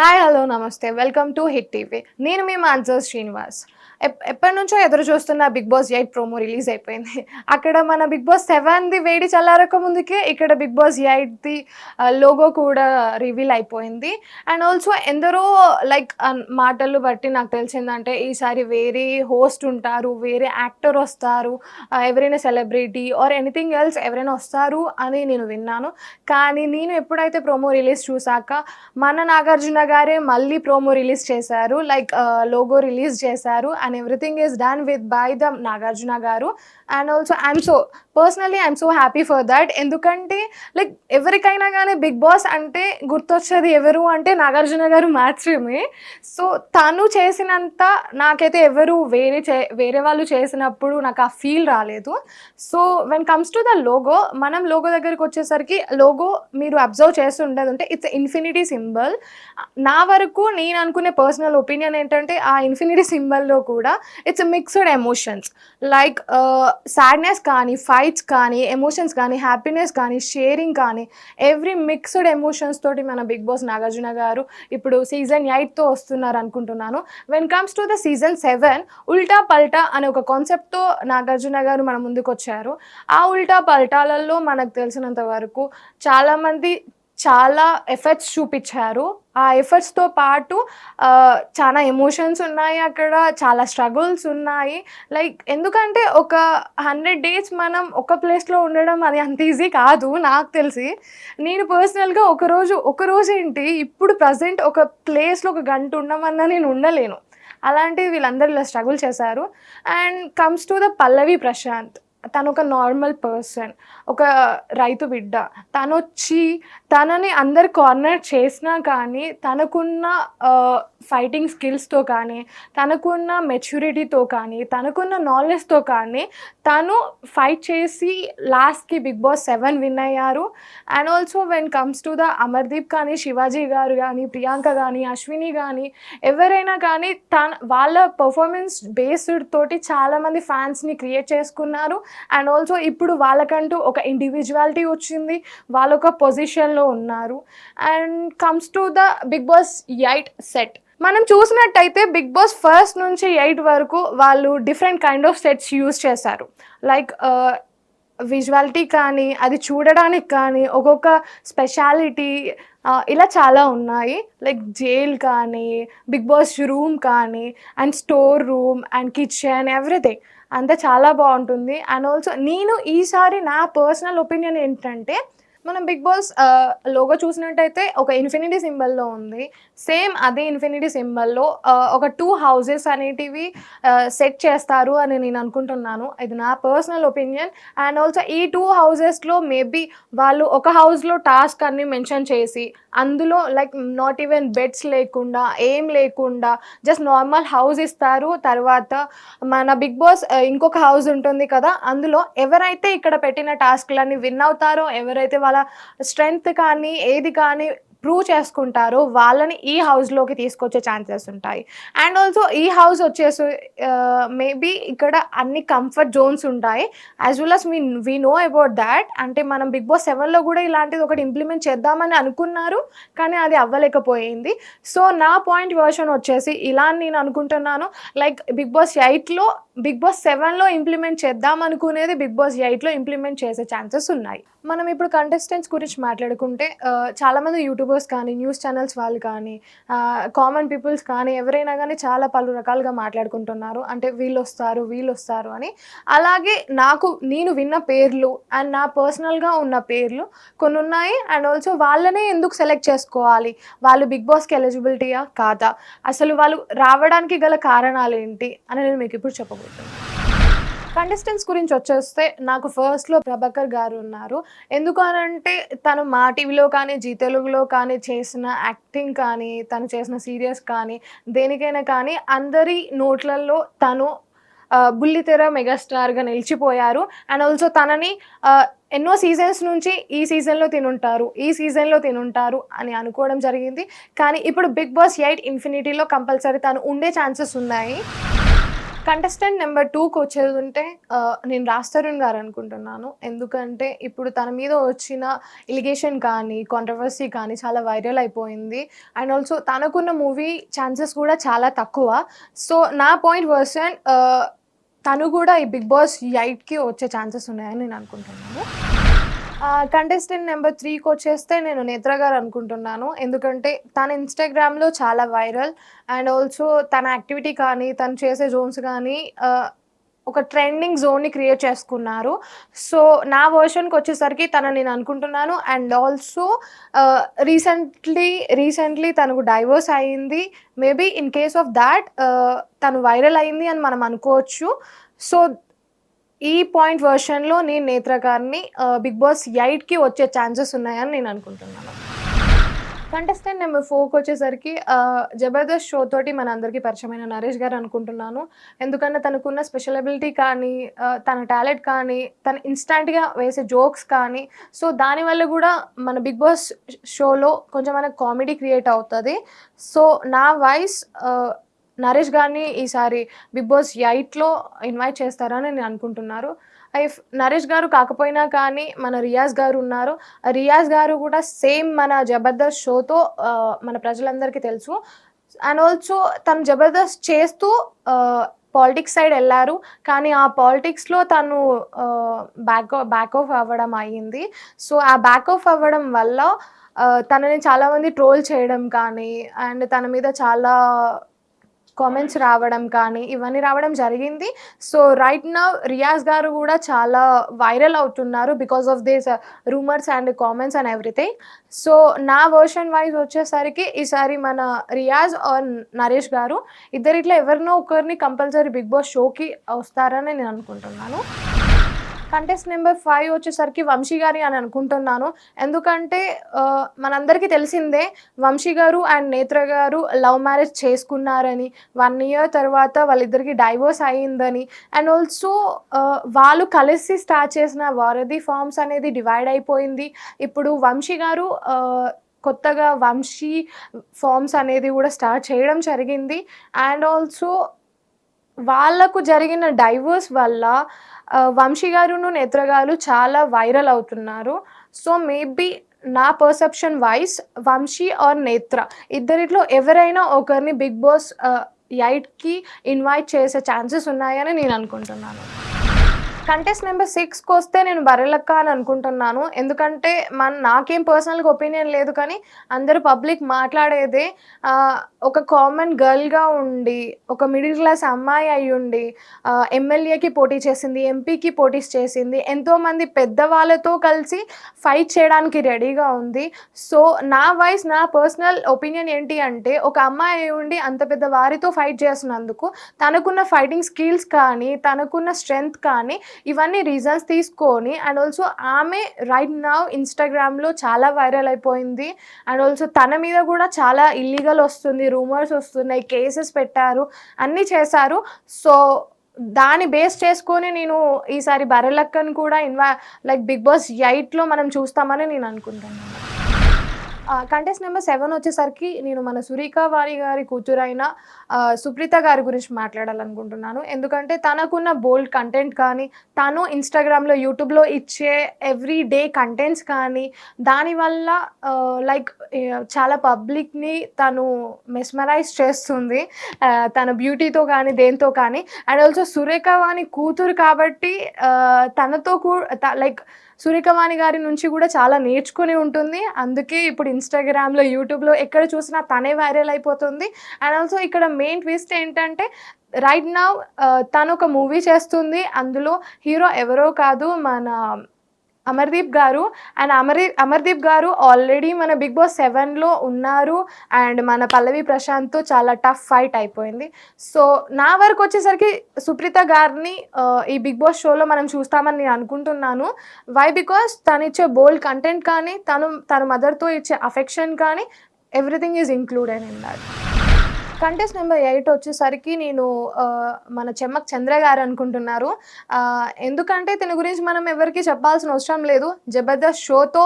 Hi hello నమస్తే. Welcome to hit TV నేను మీ మాన్సర్ శ్రీనివాస్. ఎప్- ఎప్పటి నుంచో ఎదురు చూస్తున్న Bigg Boss eight promo release అయిపోయింది. అక్కడ మన బిగ్ బాస్ సెవెన్ది వేడి చల్లారక ముందుకే ఇక్కడ బిగ్ బాస్ ఎయిట్ది లోగో కూడా రివీల్ అయిపోయింది. అండ్ ఆల్సో ఎందరో లైక్ మాటలు బట్టి నాకు తెలిసిందంటే ఈసారి వేరే హోస్ట్ ఉంటారు వేరే యాక్టర్ వస్తారు ఎవరైనా సెలబ్రిటీ ఆర్ ఎనీథింగ్ ఎల్స్ ఎవరైనా వస్తారు అని నేను విన్నాను. కానీ నేను ఎప్పుడైతే ప్రోమో రిలీజ్ చూసాక మన నాగార్జున గారే మళ్ళీ ప్రోమో రిలీజ్ చేశారు. లైక్ లోగో రిలీజ్ చేశారు. And everything is done with by the Nagarjuna గారు. And also I'm so personally I'm so happy for that ఎందుకంటే లైక్ ఎవరికైనా కానీ బిగ్ బాస్ అంటే గుర్తొచ్చేది ఎవరు అంటే నాగార్జున గారు మాత్రమే. సో తను చేసినంత నాకైతే ఎవరు వేరే చే వేరే వాళ్ళు చేసినప్పుడు నాకు ఆ ఫీల్ రాలేదు. So when comes to the logo మనం లోగో దగ్గరికి వచ్చేసరికి లోగో మీరు అబ్జర్వ్ చేస్తూ అంటే ఇట్స్ ఇన్ఫినిటీ సింబల్ నా వరకు నేను అనుకునే పర్సనల్ ఒపీనియన్ ఏంటంటే ఆ ఇన్ఫినిటీ సింబల్లో కూడా it's mixed emotions like sadness కానీ ఫైట్స్ కానీ ఎమోషన్స్ కానీ హ్యాపీనెస్ కానీ షేరింగ్ కానీ ఎవ్రీ మిక్స్డ్ ఎమోషన్స్ తోటి మన బిగ్ బాస్ నాగార్జున గారు ఇప్పుడు సీజన్ ఎయిట్తో వస్తున్నారు అనుకుంటున్నాను. When comes to the season seven Ulta Palta అనే ఒక కాన్సెప్ట్తో నాగార్జున గారు మన ముందుకు వచ్చారు ఆ ఉల్టా పల్టాలలో మనకు తెలిసినంత వరకు చాలామంది చాలా ఎఫర్ట్స్ చూపించారు. ఆ ఎఫర్ట్స్తో పాటు చాలా ఎమోషన్స్ ఉన్నాయి అక్కడ చాలా స్ట్రగుల్స్ ఉన్నాయి. లైక్ ఎందుకంటే ఒక హండ్రెడ్ డేస్ మనం ఒక ప్లేస్లో ఉండడం అది అంత ఈజీ కాదు నాకు తెలిసి. నేను పర్సనల్గా ఒకరోజు ఒకరోజు ఏంటి ఇప్పుడు ప్రజెంట్ ఒక ప్లేస్లో ఒక గంట ఉండమన్నా నేను ఉండలేను. అలాంటివి వీళ్ళందరూ ఇలా స్ట్రగుల్ చేశారు. And comes to the Pallavi Prashanth. తను ఒక నార్మల్ పర్సన్ ఒక రైతు బిడ్డ. తను వచ్చి తనని అందరు కార్నర్ చేసినా కానీ తనకున్న ఫైటింగ్ స్కిల్స్తో కానీ తనకున్న మెచ్యూరిటీతో కానీ తనకున్న నాలెడ్జ్తో కానీ తను ఫైట్ చేసి లాస్ట్కి బిగ్ బాస్ సెవెన్ విన్ అయ్యారు. And also when comes to the Amardeep కానీ శివాజీ గారు కానీ ప్రియాంక కానీ అశ్విని కానీ ఎవరైనా కానీ తన వాళ్ళ పర్ఫార్మెన్స్ బేస్డ్ తోటి చాలామంది ఫ్యాన్స్ని క్రియేట్ చేసుకున్నారు. అండ్ ఆల్సో ఇప్పుడు వాళ్ళకంటూ ఒక ఇండివిజువాలిటీ వచ్చింది. వాళ్ళ ఒక పొజిషన్లో ఉన్నారు. And comes to the Bigg Boss eight set మనం చూసినట్టయితే బిగ్ బాస్ ఫస్ట్ నుంచి ఎయిట్ వరకు వాళ్ళు different kind of sets use చేశారు. లైక్ విజువాలిటీ కానీ అది చూడడానికి కానీ ఒక్కొక్క స్పెషాలిటీ ఇలా చాలా ఉన్నాయి. లైక్ జైల్ కానీ బిగ్ బాస్ రూమ్ కానీ and store room and kitchen everything. అంతా చాలా బాగుంటుంది. అండ్ ఆల్సో నేను ఈసారి నా పర్సనల్ ఒపీనియన్ ఏంటంటే మనం బిగ్ బాస్ లోగో చూసినట్టయితే ఒక ఇన్ఫినిటీ సింబల్లో ఉంది. సేమ్ అదే ఇన్ఫినిటీ సింబల్లో ఒక టూ హౌసెస్ అనేటివి సెట్ చేస్తారు అని నేను అనుకుంటున్నాను. ఇది నా పర్సనల్ ఒపీనియన్. అండ్ ఆల్సో ఈ టూ హౌసెస్లో మేబీ వాళ్ళు ఒక హౌస్లో టాస్క్ అన్ని మెన్షన్ చేసి అందులో లైక్ నాట్ ఈవెన్ బెడ్స్ లేకుండా ఏం లేకుండా జస్ట్ నార్మల్ హౌస్ ఇస్తారు. తర్వాత మన బిగ్ బాస్ ఇంకొక హౌస్ ఉంటుంది కదా అందులో ఎవరైతే ఇక్కడ పెట్టిన టాస్క్లన్నీ విన్ అవుతారో ఎవరైతే వాళ్ళ స్ట్రెంగ్త్ కానీ ఏది కానీ ప్రూవ్ చేసుకుంటారో వాళ్ళని ఈ హౌస్లోకి తీసుకొచ్చే ఛాన్సెస్ ఉంటాయి. అండ్ ఆల్సో ఈ హౌస్ వచ్చేసి మేబీ ఇక్కడ అన్ని కంఫర్ట్ జోన్స్ ఉంటాయి. As well as me we know about that అంటే మనం బిగ్ బాస్ సెవెన్లో కూడా ఇలాంటిది ఒకటి ఇంప్లిమెంట్ చేద్దామని అనుకున్నారు కానీ అది అవ్వలేకపోయింది. సో నా పాయింట్ వర్షన్ వచ్చేసి ఇలా నేను అనుకుంటున్నాను. లైక్ బిగ్ బాస్ ఎయిట్లో బిగ్ బాస్ సెవెన్లో ఇంప్లిమెంట్ చేద్దాం అనుకునేది బిగ్ బాస్ ఎయిట్లో ఇంప్లిమెంట్ చేసే ఛాన్సెస్ ఉన్నాయి. మనం ఇప్పుడు కంటెస్టెంట్స్ గురించి మాట్లాడుకుంటే చాలామంది యూట్యూబర్స్ కానీ న్యూస్ ఛానల్స్ వాళ్ళు కానీ కామన్ పీపుల్స్ కానీ ఎవరైనా కానీ చాలా పలు రకాలుగా మాట్లాడుకుంటున్నారు. అంటే వీళ్ళు వస్తారు వీళ్ళు వస్తారు అని. అలాగే నాకు నేను విన్న పేర్లు అండ్ నా పర్సనల్గా ఉన్న పేర్లు కొన్ని ఉన్నాయి అండ్ ఆల్సో వాళ్ళనే ఎందుకు సెలెక్ట్ చేసుకోవాలి? వాళ్ళు బిగ్ బాస్కి ఎలిజిబిలిటీయా కాదా? అసలు వాళ్ళు రావడానికి గల కారణాలు ఏంటి అని నేను మీకు ఇప్పుడు చెప్పబోతున్నాను. కంటెస్టెంట్స్ గురించి వచ్చేస్తే నాకు ఫస్ట్లో ప్రభాకర్ గారు ఉన్నారు. ఎందుకు అనంటే తను మా టీవీలో కానీ జీ తెలుగులో కానీ చేసిన యాక్టింగ్ కానీ తను చేసిన సీరియల్స్ కానీ దేనికైనా కానీ అందరి నోట్లలో తను బుల్లితెర మెగాస్టార్గా నిలిచిపోయారు. అండ్ ఆల్సో తనని ఎన్నో సీజన్స్ నుంచి ఈ సీజన్లో తినుంటారు ఈ సీజన్లో తినుంటారు అని అనుకోవడం జరిగింది. కానీ ఇప్పుడు బిగ్ బాస్ ఎయిట్ ఇన్ఫినిటీలో కంపల్సరీ తను ఉండే ఛాన్సెస్ ఉన్నాయి. కంటెస్టెంట్ నెంబర్ టూకి వచ్చేది ఉంటే నేను రాస్తరుణ్ గారు అనుకుంటున్నాను. ఎందుకంటే ఇప్పుడు తన మీద వచ్చిన ఇలిగేషన్ కానీ కాంట్రవర్సీ కానీ చాలా వైరల్ అయిపోయింది. అండ్ ఆల్సో తనకున్న మూవీ ఛాన్సెస్ కూడా చాలా తక్కువ. సో నా పాయింట్ వర్సన్ తను కూడా ఈ బిగ్ బాస్ ఎయిట్కి వచ్చే ఛాన్సెస్ ఉన్నాయని నేను అనుకుంటున్నాను. కంటెస్టెంట్ నెంబర్ త్రీకి వచ్చేస్తే నేను నేత్ర గారు అనుకుంటున్నాను. ఎందుకంటే తన ఇన్స్టాగ్రామ్లో చాలా వైరల్ అండ్ ఆల్సో తన యాక్టివిటీ కానీ తను చేసే జోన్స్ కానీ ఒక ట్రెండింగ్ జోన్ని క్రియేట్ చేసుకున్నారు. సో నా వర్షన్కి వచ్చేసరికి తన నేను అనుకుంటున్నాను అండ్ ఆల్సో రీసెంట్లీ రీసెంట్లీ తనకు డైవర్స్ అయింది. Maybe in case of that తను వైరల్ అయింది అని మనం అనుకోవచ్చు. సో ఈ పాయింట్ వర్షన్లో నేను నేత్రకారిని బిగ్ బాస్ ఎయిట్కి వచ్చే ఛాన్సెస్ ఉన్నాయని నేను అనుకుంటున్నాను. కంటెస్టెంట్ నెంబర్ ఫోర్కి వచ్చేసరికి జబర్దస్త్ షో తోటి మన అందరికీ పరిచయమైన నరేష్ గారు అనుకుంటున్నాను. ఎందుకంటే తనకున్న స్పెషల్ అబిలిటీ కానీ తన టాలెంట్ కానీ తన ఇన్స్టాంట్గా వేసే జోక్స్ కానీ సో దానివల్ల కూడా మన బిగ్ బాస్ షోలో కొంచెం మనకు కామెడీ క్రియేట్ అవుతుంది. సో నా వాయిస్ నరేష్ గారిని ఈసారి బిగ్ బాస్ ఎయిట్లో ఇన్వైట్ చేస్తారని నేను అనుకుంటున్నారు. ఇఫ్ నరేష్ గారు కాకపోయినా కానీ మన రియాజ్ గారు ఉన్నారు. రియాజ్ గారు కూడా సేమ్ మన జబర్దస్త్ షోతో మన ప్రజలందరికీ తెలుసు. అండ్ ఆల్సో తను జబర్దస్త్ చేస్తూ పాలిటిక్స్ సైడ్ వెళ్ళారు. కానీ ఆ పాలిటిక్స్లో తను బ్యాక్ బ్యాక్ ఆఫ్ అవ్వడం అయ్యింది. సో ఆ బ్యాక్ ఆఫ్ అవ్వడం వల్ల తనని చాలామంది ట్రోల్ చేయడం కానీ అండ్ తన మీద చాలా కామెంట్స్ రావడం కానీ ఇవన్నీ రావడం జరిగింది. సో రైట్ నా రియాజ్ గారు కూడా చాలా వైరల్ అవుతున్నారు because of this rumours and comments and everything so నా వర్షన్ వైజ్ వచ్చేసరికి ఈసారి మన రియాజ్ ఆర్ నరేష్ గారు ఇద్దరిట్లో ఎవరినో ఒకరిని కంపల్సరీ బిగ్ బాస్ షోకి వస్తారని నేను అనుకుంటున్నాను. కంటెస్ట్ నెంబర్ ఫైవ్ వచ్చేసరికి వంశీ గారి అని అనుకుంటున్నాను. ఎందుకంటే మనందరికీ తెలిసిందే వంశీ గారు అండ్ నేత్ర గారు లవ్ మ్యారేజ్ చేసుకున్నారని వన్ ఇయర్ తర్వాత వాళ్ళిద్దరికి డైవోర్స్ అయ్యిందని అండ్ ఆల్సో వాళ్ళు కలిసి స్టార్ట్ చేసిన వారధి ఫార్మ్స్ అనేది డివైడ్ అయిపోయింది. ఇప్పుడు వంశీ గారు కొత్తగా వంశీ ఫార్మ్స్ అనేది కూడా స్టార్ట్ చేయడం జరిగింది. అండ్ ఆల్సో వాళ్ళకు జరిగిన డైవర్స్ వల్ల వంశీ గారును నేత్ర గారు చాలా వైరల్ అవుతున్నారు. సో మేబీ నా perception wise Vamsi or Netra. ఇద్దరిట్లో ఎవరైనా ఒకరిని బిగ్ బాస్ ఎయిట్కి ఇన్వైట్ చేసే ఛాన్సెస్ ఉన్నాయని నేను అనుకుంటున్నాను. కంటెస్ట్ నెంబర్ సిక్స్కి వస్తే నేను బర్రెలక్క అని అనుకుంటున్నాను. ఎందుకంటే మన నాకేం పర్సనల్గా ఒపీనియన్ లేదు కానీ అందరూ పబ్లిక్ మాట్లాడేదే ఒక కామన్ గర్ల్గా ఉండి ఒక మిడిల్ క్లాస్ అమ్మాయి అయి ఉండి ఎమ్మెల్యేకి పోటీ చేసింది ఎంపీకి పోటీ చేసింది ఎంతోమంది పెద్దవాళ్ళతో కలిసి ఫైట్ చేయడానికి రెడీగా ఉంది. సో నా వైస్ నా పర్సనల్ ఒపీనియన్ ఏంటి అంటే ఒక అమ్మాయి అయి ఉండి అంత పెద్ద వారితో ఫైట్ చేస్తున్నందుకు తనకున్న ఫైటింగ్ స్కిల్స్ కానీ తనకున్న స్ట్రెంగ్త్ కానీ ఇవన్నీ రీజన్స్ తీసుకొని అండ్ ఆల్సో ఆమె రైట్ నౌ ఇన్స్టాగ్రామ్లో చాలా వైరల్ అయిపోయింది. అండ్ ఆల్సో తన మీద కూడా చాలా ఇల్లీగల్ వస్తుంది రూమర్స్ వస్తున్నాయి కేసెస్ పెట్టారు అన్నీ చేశారు. సో దాన్ని బేస్ చేసుకొని నేను ఈసారి బర్రెలక్కని కూడా ఇన్వా లైక్ బిగ్ బాస్ ఎయిట్లో మనం చూస్తామని నేను అనుకుంటున్నాను. కంటెస్ట్ నెంబర్ సెవెన్ వచ్చేసరికి నేను మన సురేఖ వారి గారి కూతురైన సుప్రీత గారి గురించి మాట్లాడాలనుకుంటున్నాను. ఎందుకంటే తనకున్న బోల్డ్ కంటెంట్ కానీ తను ఇన్స్టాగ్రామ్లో యూట్యూబ్లో ఇచ్చే ఎవ్రీ డే కంటెంట్స్ కానీ దానివల్ల లైక్ చాలా పబ్లిక్ని తను మెస్మరైజ్ చేస్తుంది. తన బ్యూటీతో కానీ దేంతో కానీ. అండ్ ఆల్సో సురేఖ వాణి కూతురు కాబట్టి తనతో కూడా లైక్ సూర్యకవాణి గారి నుంచి కూడా చాలా నేర్చుకుని ఉంటుంది. అందుకే ఇప్పుడు ఇన్స్టాగ్రామ్లో యూట్యూబ్లో ఎక్కడ చూసినా తనే వైరల్ అయిపోతుంది. అండ్ ఆల్సో ఇక్కడ మెయిన్ ట్విస్ట్ ఏంటంటే రైట్ నౌ uh, తను ఒక మూవీ చేస్తుంది. అందులో హీరో ఎవరో కాదు మన అమర్దీప్ గారు. అండ్ అమరీ అమర్దీప్ గారు ఆల్రెడీ మన బిగ్ బాస్ సెవెన్లో ఉన్నారు. అండ్ మన పల్లవి ప్రశాంత్తో చాలా టఫ్ ఫైట్ అయిపోయింది. సో నా వరకు వచ్చేసరికి సుప్రీత గారిని ఈ బిగ్ బాస్ షోలో మనం చూస్తామని నేను అనుకుంటున్నాను. వై బికాస్ తను ఇచ్చే బోల్డ్ కంటెంట్ కానీ తను తన మదర్తో ఇచ్చే అఫెక్షన్ కానీ everything is included in that contest number eight వచ్చేసరికి నేను మన చెమ్మక్ చంద్ర గారు అనుకుంటున్నారు. ఎందుకంటే తన గురించి మనం ఎవరికి చెప్పాల్సిన అవసరం లేదు. జబర్దస్త్ షోతో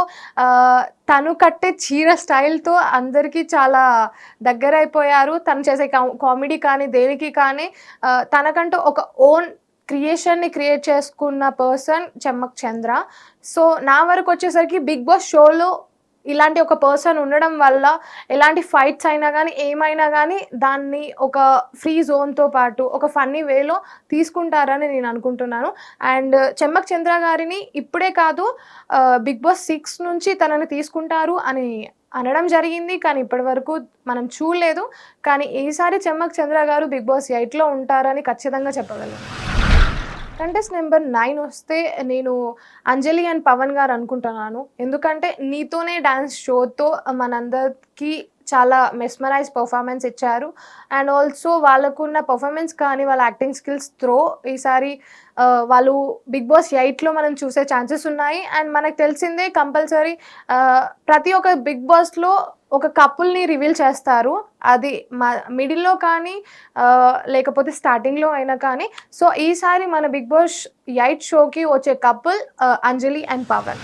తను కట్టే చీర స్టైల్తో అందరికీ చాలా దగ్గర అయిపోయారు తను చేసే కామెడీ కానీ దేనికి కానీ తనకంటూ ఒక ఓన్ క్రియేషన్ని క్రియేట్ చేసుకున్న పర్సన్ చెమ్మక్ చంద్ర. సో నా వరకు వచ్చేసరికి బిగ్ బాస్ షోలో ఇలాంటి ఒక పర్సన్ ఉండడం వల్ల ఎలాంటి ఫైట్స్ అయినా కానీ ఏమైనా కానీ దాన్ని ఒక ఫ్రీ జోన్తో పాటు ఒక ఫన్నీ వేలో తీసుకుంటారని నేను అనుకుంటున్నాను. అండ్ చెమ్మక్ చంద్ర గారిని ఇప్పుడే కాదు బిగ్ బాస్ సిక్స్ నుంచి తనని తీసుకుంటారు అని అనడం జరిగింది. కానీ ఇప్పటి వరకు మనం చూడలేదు. కానీ ఈసారి చెమ్మక్ చంద్ర గారు బిగ్ బాస్ ఎయిట్లో ఉంటారని ఖచ్చితంగా చెప్పగలను. కంటెస్ట్ నెంబర్ నైన్ వస్తే నేను అంజలి అండ్ పవన్ గారు అనుకుంటున్నాను. ఎందుకంటే నీతోనే డ్యాన్స్ షోతో మనందరికీ చాలా మెస్మరైజ్ పర్ఫార్మెన్స్ ఇచ్చారు. అండ్ ఆల్సో వాళ్ళకున్న పర్ఫార్మెన్స్ కానీ వాళ్ళ యాక్టింగ్ స్కిల్స్ త్రో ఈసారి వాళ్ళు బిగ్ బాస్ ఎయిట్లో మనం చూసే ఛాన్సెస్ ఉన్నాయి. అండ్ మనకు తెలిసిందే కంపల్సరీ ప్రతి ఒక్క బిగ్ బాస్లో ఒక కపుల్ని రివీల్ చేస్తారు. అది మా మిడిల్లో కానీ లేకపోతే స్టార్టింగ్లో అయినా కానీ. సో ఈసారి మన బిగ్ బాస్ ఎయిట్ షోకి వచ్చే couple Anjali and Pavan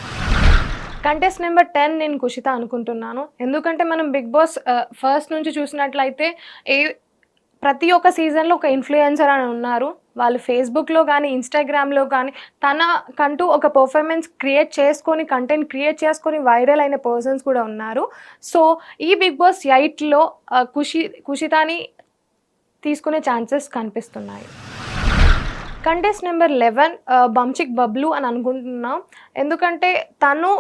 contest number ten నేను కుషిత అనుకుంటున్నాను. ఎందుకంటే మనం బిగ్ బాస్ ఫస్ట్ నుంచి చూసినట్లయితే ఏ ప్రతి ఒక్క సీజన్లో ఒక ఇన్ఫ్లుయెన్సర్ అని ఉన్నారు. వాళ్ళు ఫేస్బుక్లో కానీ ఇన్స్టాగ్రామ్లో కానీ తనకంటూ ఒక పర్ఫార్మెన్స్ క్రియేట్ చేసుకొని కంటెంట్ క్రియేట్ చేసుకొని వైరల్ అయిన పర్సన్స్ కూడా ఉన్నారు. సో ఈ బిగ్ బాస్ ఎయిట్లో కుషి కుషితాని తీసుకునే ఛాన్సెస్ కనిపిస్తున్నాయి. Contest number eleven Bunchik Bablu అని అనుకుంటున్నాం. ఎందుకంటే తను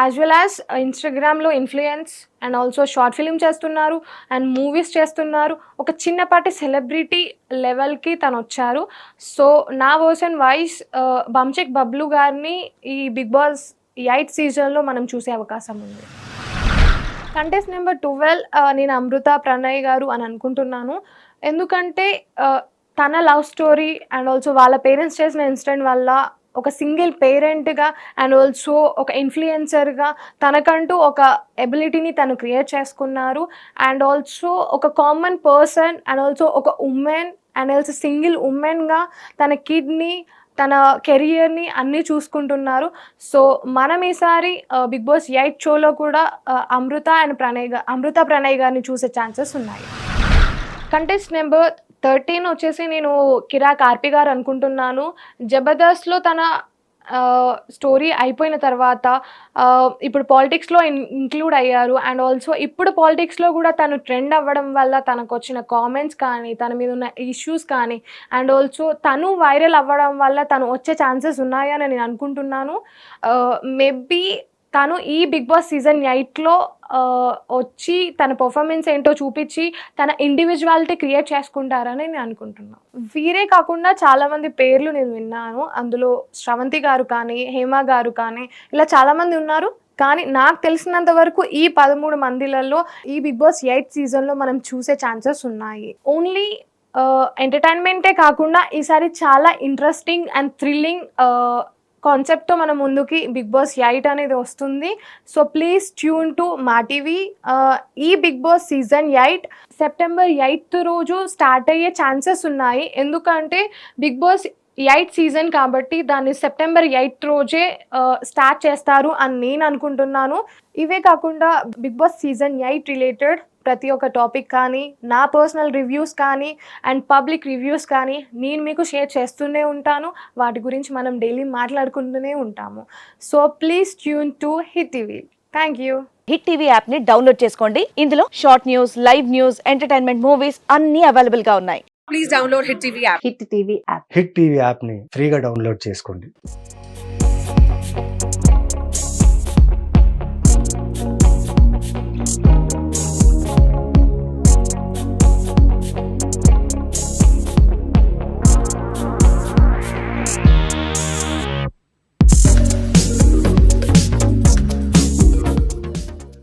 యాజ్ వెల్ యాజ్ ఇన్స్టాగ్రామ్లో influence and also short film చేస్తున్నారు అండ్ మూవీస్ చేస్తున్నారు. ఒక చిన్నపాటి సెలబ్రిటీ లెవెల్కి తను వచ్చారు. సో నా వర్సన్ వైస్ బంచెక్ బబ్లు గారిని ఈ బిగ్ బాస్ ఎయిట్ సీజన్లో మనం చూసే అవకాశం ఉంది. కంటెస్ట్ నెంబర్ ట్వెల్వ్ నేను అమృత ప్రణయ్ గారు అని అనుకుంటున్నాను. ఎందుకంటే uh, తన లవ్ స్టోరీ అండ్ ఆల్సో వాళ్ళ పేరెంట్స్ చేసిన ఇన్సిడెంట్ వల్ల ఒక సింగిల్ పేరెంట్గా అండ్ ఆల్సో ఒక ఇన్ఫ్లుయెన్సర్గా తనకంటూ ఒక ఎబిలిటీని తను క్రియేట్ చేసుకున్నారు. అండ్ ఆల్సో ఒక కామన్ పర్సన్ అండ్ ఆల్సో ఒక ఉమెన్ అండ్ ఆల్సో సింగిల్ ఉమెన్గా తన కిడ్నీ తన కెరియర్ని అన్నీ చూసుకుంటున్నారు. సో మనం ఈసారి బిగ్ బాస్ ఎయిట్ షోలో కూడా అమృత అండ్ ప్రణయ్ అమృత ప్రణయ్ గారిని చూసే ఛాన్సెస్ ఉన్నాయి. కంటెస్ట్ నెంబర్ థర్టీన్ వచ్చేసి నేను కిరా కార్పి గారు అనుకుంటున్నాను. జబర్దస్త్లో తన స్టోరీ అయిపోయిన తర్వాత ఇప్పుడు పాలిటిక్స్లో ఇంక్లూడ్ అయ్యారు. అండ్ ఆల్సో ఇప్పుడు పాలిటిక్స్లో కూడా తను ట్రెండ్ అవ్వడం వల్ల తనకు వచ్చిన కామెంట్స్ కానీ తన మీద ఉన్న ఇష్యూస్ కానీ అండ్ ఆల్సో తను వైరల్ అవ్వడం వల్ల తను వచ్చే ఛాన్సెస్ ఉన్నాయని నేను అనుకుంటున్నాను. మేబీ తను ఈ బిగ్ బాస్ సీజన్ ఎయిట్లో వచ్చి తన పర్ఫార్మెన్స్ ఏంటో చూపించి తన ఇండివిజువాలిటీ క్రియేట్ చేసుకుంటారని నేను అనుకుంటున్నాను వీరే కాకుండా చాలామంది పేర్లు నేను విన్నాను. అందులో శ్రవంతి గారు కానీ హేమ గారు కానీ ఇలా చాలామంది ఉన్నారు. కానీ నాకు తెలిసినంత వరకు ఈ పదమూడు మందిలలో ఈ బిగ్ బాస్ ఎయిట్ సీజన్లో మనం చూసే ఛాన్సెస్ ఉన్నాయి. ఓన్లీ ఎంటర్టైన్మెంటే కాకుండా ఈసారి చాలా ఇంట్రెస్టింగ్ అండ్ థ్రిల్లింగ్ కాన్సెప్ట్తో మన ముందుకి బిగ్ బాస్ ఎయిట్ అనేది వస్తుంది. So please tune to Maa TV. ఈ Bigg Boss season eight September eighth రోజు స్టార్ట్ అయ్యే ఛాన్సెస్ ఉన్నాయి. ఎందుకంటే బిగ్ బాస్ ఎయిట్ సీజన్ కాబట్టి దాన్ని సెప్టెంబర్ ఎయిత్ రోజే స్టార్ట్ చేస్తారు అని నేను అనుకుంటున్నాను. ఇవే కాకుండా Bigg Boss season eight related ప్రతి ఒక్క టాపిక్ కానీ నా పర్సనల్ రివ్యూస్ కానీ అండ్ పబ్లిక్ రివ్యూస్ కానీ నేను మీకు షేర్ చేస్తూనే ఉంటాను. వాటి గురించి మనం డైలీ మాట్లాడుకుంటూనే ఉంటాము. So please tune to Hit TV. Thank you. Hit TV యాప్ని డౌన్లోడ్ చేసుకోండి. ఇందులో short news live news entertainment movies అన్ని అవైలబుల్గా ఉన్నాయి. please download Hit TV app. Hit TV app. Hit TV యాప్ని ఫ్రీగా డౌన్లోడ్ చేసుకోండి.